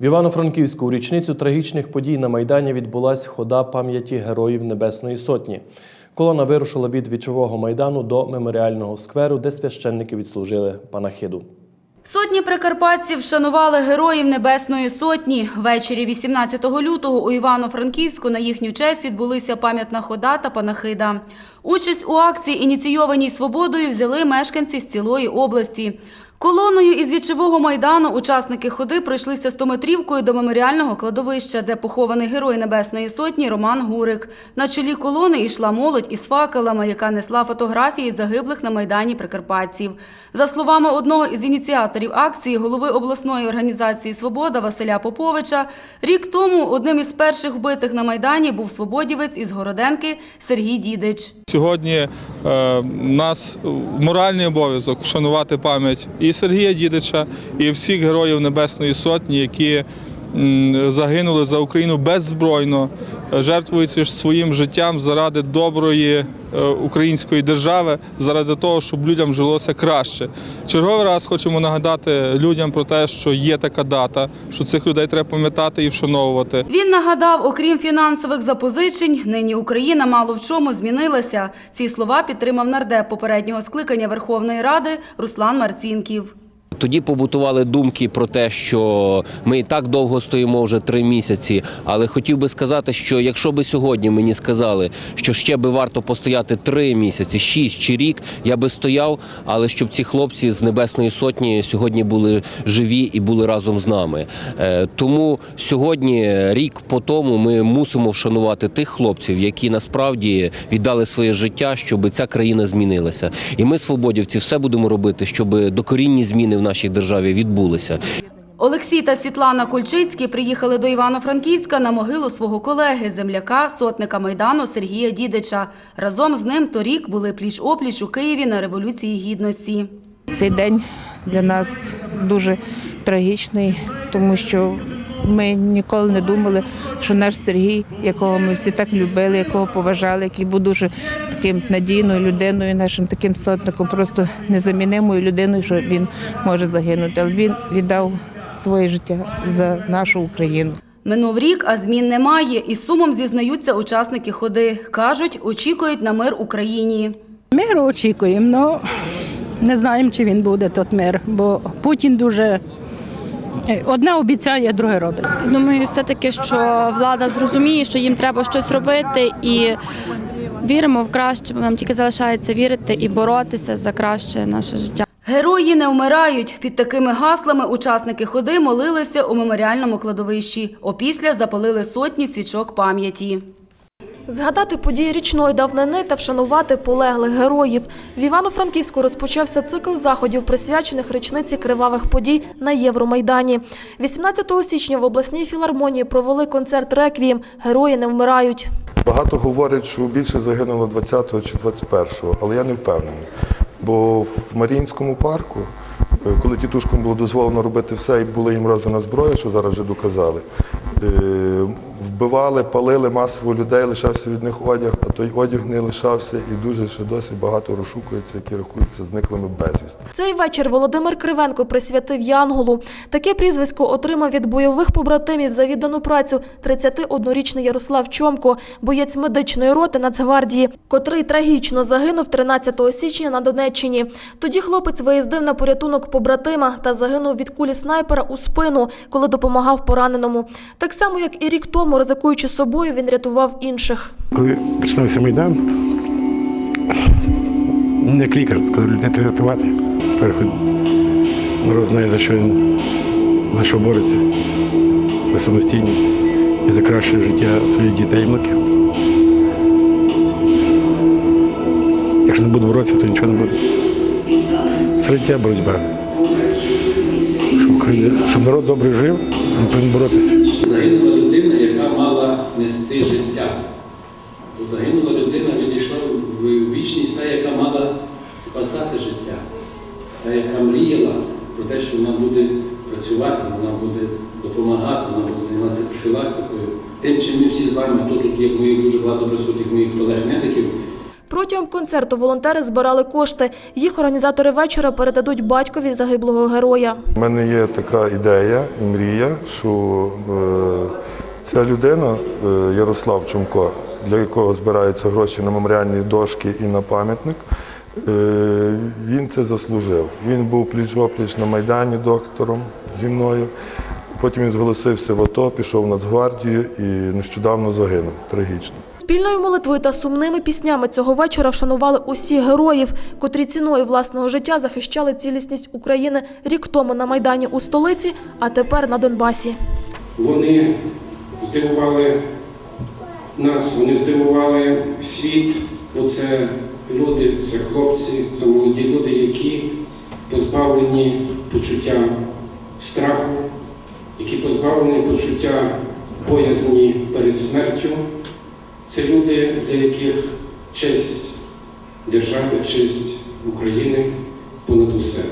В Івано-Франківську у річницю трагічних подій на Майдані відбулась хода пам'яті Героїв Небесної Сотні. Колона вирушила від вічового майдану до меморіального скверу, де священники відслужили панахиду. Сотні прикарпатців вшанували героїв Небесної Сотні. Ввечері 18 лютого у Івано-Франківську на їхню честь відбулися пам'ятна хода та панахида. Участь у акції, ініційованій свободою, взяли мешканці з цілої області. Колоною із вічового майдану учасники ходи пройшлися стометрівкою до меморіального кладовища, де похований герой Небесної Сотні Роман Гурик. На чолі колони йшла молодь із факелами, яка несла фотографії загиблих на майдані прикарпатців. За словами одного із ініціаторів акції, голови обласної організації Свобода Василя Поповича, рік тому одним із перших вбитих на майдані був свободівець із Городенки Сергій Дідич. Сьогодні е, нас моральний обов'язок вшанувати пам'ять і Сергія Дідича, і всіх героїв Небесної Сотні, які загинули за Україну беззбройно, е, своїм життям заради доброї е, української держави, заради того, щоб людям жилося краще. Черговий раз хочемо нагадати людям про те, що є така дата, що цих людей треба пам'ятати і вшановувати. Він нагадав, окрім фінансових запозичень, нині Україна мало в чому змінилася. Ці слова підтримав нардеп попереднього скликання Верховної Ради Руслан Марцінків. Тоді побутували думки про те, що ми і так довго стоїмо вже три місяці. Але хотів би сказати, що якщо би сьогодні мені сказали, що ще би варто постояти три місяці, шість чи рік, я би стояв, але щоб ці хлопці з Небесної Сотні сьогодні були живі і були разом з нами. Е, Тому сьогодні, рік по тому, ми мусимо вшанувати тих хлопців, які насправді віддали своє життя, щоб ця країна змінилася. І ми, свободівці, все будемо робити, щоб докорінні зміни в нашій державі відбулися. Олексій та Світлана Кульчицькі приїхали до Івано-Франківська на могилу свого колеги, земляка, сотника Майдану Сергія Дідича. Разом з ним торік були пліч-опліч у Києві на Революції Гідності. Цей день для нас дуже трагічний, тому що ми ніколи не думали, що наш Сергій, якого ми всі так любили, якого поважали, який був дуже таким надійною людиною, нашим таким сотником, просто незамінимою людиною, що він може загинути. Але він віддав своє життя за нашу Україну. Минув рік, а змін немає. Із сумом зізнаються учасники ходи. Кажуть, очікують на мир Україні. Миру очікуємо, але не знаємо, чи він буде тут мир, бо Путін дуже одне обіцяє, друге робить. Думаю, все-таки, що влада зрозуміє, що їм треба щось робити, і віримо в краще. Нам тільки залишається вірити і боротися за краще наше життя. Герої не вмирають. Під такими гаслами учасники ходи молилися у меморіальному кладовищі. Опісля запалили сотні свічок пам'яті. Згадати події річної давнини та вшанувати полеглих героїв. В Івано-Франківську розпочався цикл заходів, присвячених річниці кривавих подій на Євромайдані. 18 січня в обласній філармонії провели концерт «Реквієм. Герої не вмирають». Багато говорять, що більше загинуло 20-го чи 21-го, але я не впевнений. Бо в Маріїнському парку, е, коли тітушкам було дозволено робити все і була їм роздана зброя, що зараз вже доказали, вбивали, палили масово людей, лишався від них одяг, а той одяг не лишався і дуже ще досі багато розшукується, які рахуються зниклими безвісти. Цей вечір Володимир Кривенко присвятив Янголу. Таке прізвисько отримав від бойових побратимів за віддану працю 31-річний Ярослав Чомко, боєць медичної роти Нацгвардії, котрий трагічно загинув 13 січня на Донеччині. Тоді хлопець виїздив на порятунок побратима та загинув від кулі снайпера у спину, коли допомагав пораненому. Так само, як і рік тому, ризикуючи собою, він рятував інших. Коли починався Майдан, не як лікар, сказав, людей треба рятувати. Переход народ знає, за що він за що бореться, за самостійність і за краще життя своїх дітей і внуків. Якщо не буду боротися, то нічого не буде. Середня боротьба. Щоб народ добре жив, він повинен боротися. Загинула людина, яка мала нести життя. Загинула людина, відійшла в вічність та, яка мала спасати життя, та, яка мріяла про те, що вона буде працювати, вона буде допомагати, вона буде займатися профілактикою. Тим, чим ми всі з вами, хто тут є, моїх дуже багато присутніх моїх колег-медиків, Протягом концерту волонтери збирали кошти. Їх організатори вечора передадуть батькові загиблого героя. У мене є така ідея і мрія, що е, ця людина, е, Ярослав Чумко, для якого збираються гроші на меморіальні дошки і на пам'ятник, е, він це заслужив. Він був пліч-опліч на Майдані доктором зі мною. Потім він зголосився в АТО, пішов в Нацгвардію і нещодавно загинув трагічно. Спільною молитвою та сумними піснями цього вечора вшанували усіх героїв, котрі ціною власного життя захищали цілісність України рік тому на Майдані у столиці, а тепер на Донбасі. Вони здивували нас, вони здивували світ, бо це люди, це хлопці, це молоді люди, які позбавлені почуття страху, які позбавлені почуття боязні перед смертю. Це люди, для яких честь держави, честь України понад усе.